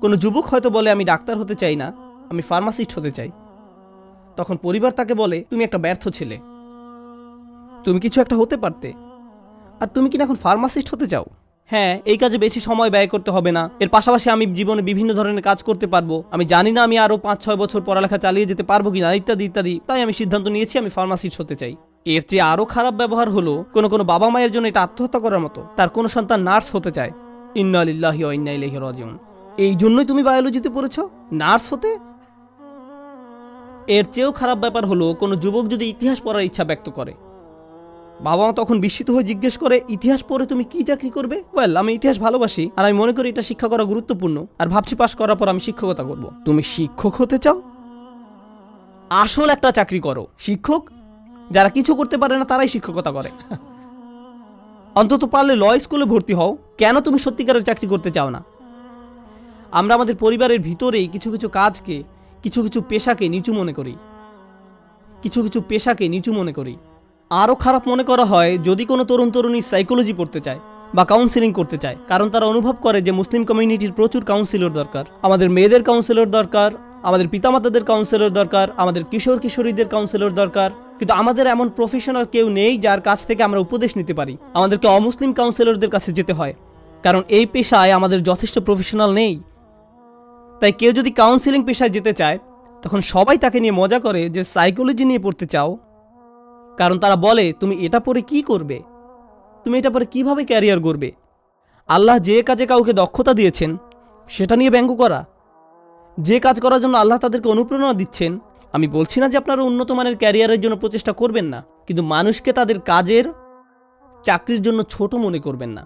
কোনো যুবক হয়তো বলে, আমি ডাক্তার হতে চাই না, আমি ফার্মাসিস্ট হতে চাই। তখন পরিবার তাকে বলে, তুমি একটা ব্যর্থ ছেলে। তুমি কিছু একটা হতে পারতে। আর তুমি কি না এখন ফার্মাসিস্ট হতে চাও? হ্যাঁ এই কাজে বেশি সময় ব্যয় করতে হবে না। এর পাশাপাশি আমি জীবনে বিভিন্ন ধরনের কাজ করতে পারব। আমি জানি না আমি আরও পাঁচ ছয় বছর পড়ালেখা চালিয়ে যেতে পারব কিনা, ইত্যাদি ইত্যাদি। তাই আমি সিদ্ধান্ত নিয়েছি আমি ফার্মাসিস্ট হতে চাই। এর চেয়ে আরও খারাপ ব্যবহার হলো কোনো কোনো বাবা মায়ের জন্য এটা আত্মহত্যা করার মতো। তার কোনো সন্তান নার্স হতে চায়। ইন্না আলিল্লাহি ইন্না রাজিউন। এই জন্যই তুমি বায়োলজিতে পড়েছ? নার্স হতে? এর চেয়েও খারাপ ব্যাপার হলো কোনো যুবক যদি ইতিহাস পড়ার ইচ্ছা ব্যক্ত করে। বাবা মা তখন বিস্মিত হয়ে জিজ্ঞেস করে ইতিহাস পড়ে তুমি কি চাকরি করবে? ওয়েল আমি ইতিহাস ভালোবাসি আর আমি মনে করি এটা শিক্ষা করা গুরুত্বপূর্ণ আর ভাবছি পাশ করার পর আমি শিক্ষকতা করব। তুমি শিক্ষক হতে চাও? আসল একটা চাকরি করো। শিক্ষক যারা কিছু করতে পারে না তারাই শিক্ষকতা করে। অন্তত পারলে ল স্কুলে ভর্তি হও। কেন তুমি সত্যিকারের চাকরি করতে চাও না? আমরা আমাদের পরিবারের ভিতরেই কিছু কিছু কাজকে, কিছু কিছু পেশাকে নিচু মনে করি। কিছু কিছু পেশাকে নিচু মনে করি। আরও খারাপ মনে করা হয় যদি কোনো তরুণ তরুণী সাইকোলজি পড়তে চায় বা কাউন্সিলিং করতে চায়। কারণ তারা অনুভব করে যে মুসলিম কমিউনিটির প্রচুর কাউন্সিলর দরকার। আমাদের মেয়েদের কাউন্সিলর দরকার, আমাদের পিতামাতাদের কাউন্সিলর দরকার, আমাদের কিশোর কিশোরীদের কাউন্সিলর দরকার। কিন্তু আমাদের এমন প্রফেশনাল কেউ নেই যার কাছ থেকে আমরা উপদেশ নিতে পারি। আমাদেরকে অমুসলিম কাউন্সিলরদের কাছে যেতে হয়। কারণ এই পেশায় আমাদের যথেষ্ট প্রফেশনাল নেই। তাই কেউ যদি কাউন্সিলিং পেশায় যেতে চায়, তখন সবাই তাকে নিয়ে মজা করে যে সাইকোলজি নিয়ে পড়তে চাও। কারণ তারা বলে, তুমি এটা পরে কি করবে? তুমি এটা পরে কীভাবে ক্যারিয়ার করবে আল্লাহ যে কাজে কাউকে দক্ষতা দিয়েছেন, সেটা নিয়ে ব্যঙ্গ করা। যে কাজ করার জন্য আল্লাহ তাদেরকে অনুপ্রেরণা দিচ্ছেন, আমি বলছি না যে আপনারা উন্নত মানের ক্যারিয়ারের জন্য প্রচেষ্টা করবেন না, কিন্তু মানুষকে তাদের কাজের চাকরির জন্য ছোট মনে করবেন না।